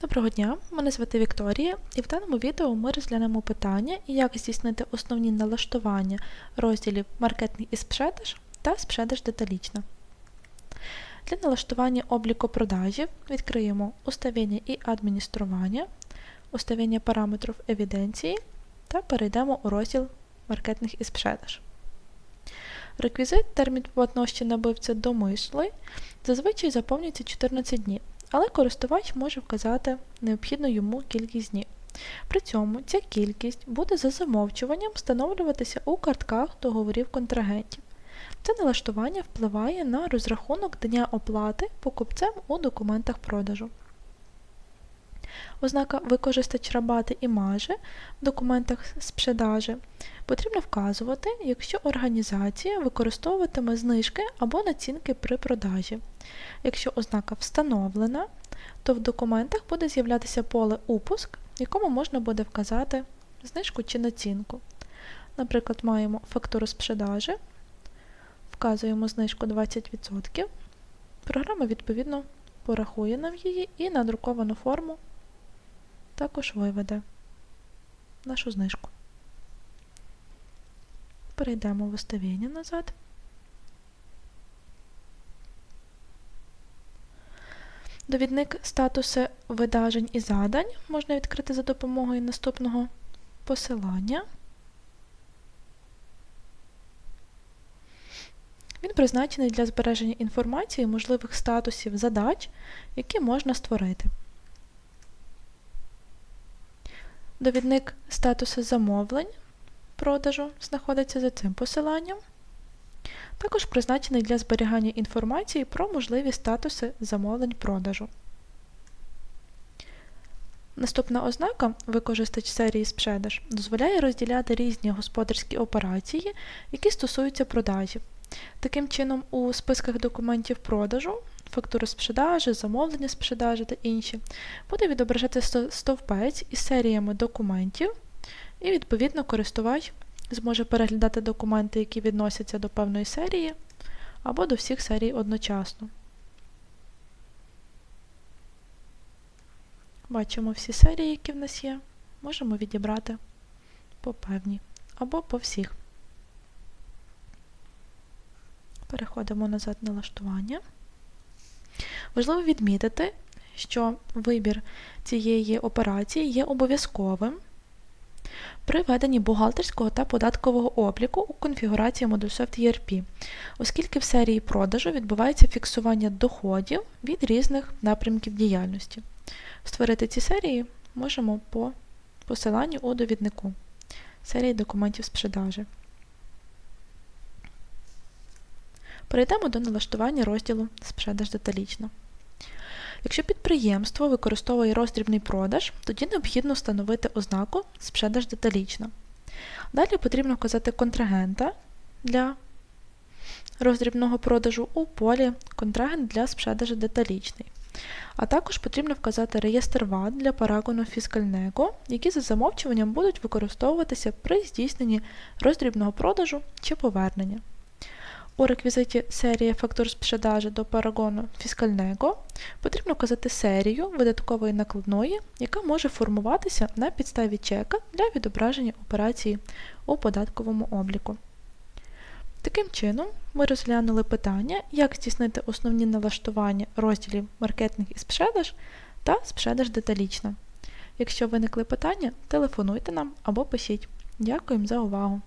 Доброго дня, мене звати Вікторія, і в даному відео ми розглянемо питання, як здійснити основні налаштування розділів маркетинг і спшедаж та спшедаж деталічно. Для налаштування обліку продажів відкриємо уставлення і адміністрування, уставлення параметрів евіденції та перейдемо у розділ маркетинг і спшедаж. Реквізит термін платності набивця домислий зазвичай заповнюється 14 днів але користувач може вказати необхідну йому кількість днів. При цьому ця кількість буде за замовчуванням встановлюватися у картках договорів контрагентів. Це налаштування впливає на розрахунок дня оплати покупцем у документах продажу. Ознака використач рабати і маже в документах спшедажі потрібно вказувати, якщо організація використовуватиме знижки або націнки при продажі. Якщо ознака встановлена, то в документах буде з'являтися поле Упуск, в якому можна буде вказати знижку чи націнку. Наприклад, маємо фактуру спшедажі, вказуємо знижку 20%. Програма, відповідно, порахує нам її і на друковану форму також виведе нашу знижку. Перейдемо в виставлення назад. Довідник статуси видажень і задань можна відкрити за допомогою наступного посилання. Він призначений для збереження інформації можливих статусів задач, які можна створити. Довідник статусу замовлень продажу знаходиться за цим посиланням. Також призначений для зберігання інформації про можливі статуси замовлень продажу. Наступна ознака використач серії спшедаж дозволяє розділяти різні господарські операції, які стосуються продажів. Таким чином, у списках документів продажу, фактури спшедажі, замовлення спшедажі та інші, буде відображати стовпець із серіями документів, і, відповідно, користувач зможе переглядати документи, які відносяться до певної серії, або до всіх серій одночасно. Бачимо всі серії, які в нас є, можемо відібрати по певній або по всіх. Переходимо назад на. Важливо відмітити, що вибір цієї операції є обов'язковим при веденні бухгалтерського та податкового обліку у конфігурації Modulsoft ERP, оскільки в серії продажу відбувається фіксування доходів від різних напрямків діяльності. Створити ці серії можемо по посиланню у довіднику серії документів з продажі. Перейдемо до налаштування розділу «Спшедаж деталічно». Якщо підприємство використовує роздрібний продаж, тоді необхідно встановити ознаку «Спшедаж деталічно». Далі потрібно вказати контрагента для роздрібного продажу у полі Контрагент для спшедажу деталічний. А також потрібно вказати реєстр ВАД для парагону фіскального, які за замовчуванням будуть використовуватися при здійсненні роздрібного продажу чи повернення. У реквізиті серії фактур спшедажі до парагону фіскального потрібно вказати серію видаткової накладної, яка може формуватися на підставі чека для відображення операції у податковому обліку. Таким чином, ми розглянули питання, як здійснити основні налаштування розділів маркетинг і спшедаж та спшедаж деталічно. Якщо виникли питання, телефонуйте нам або пишіть. Дякуємо за увагу!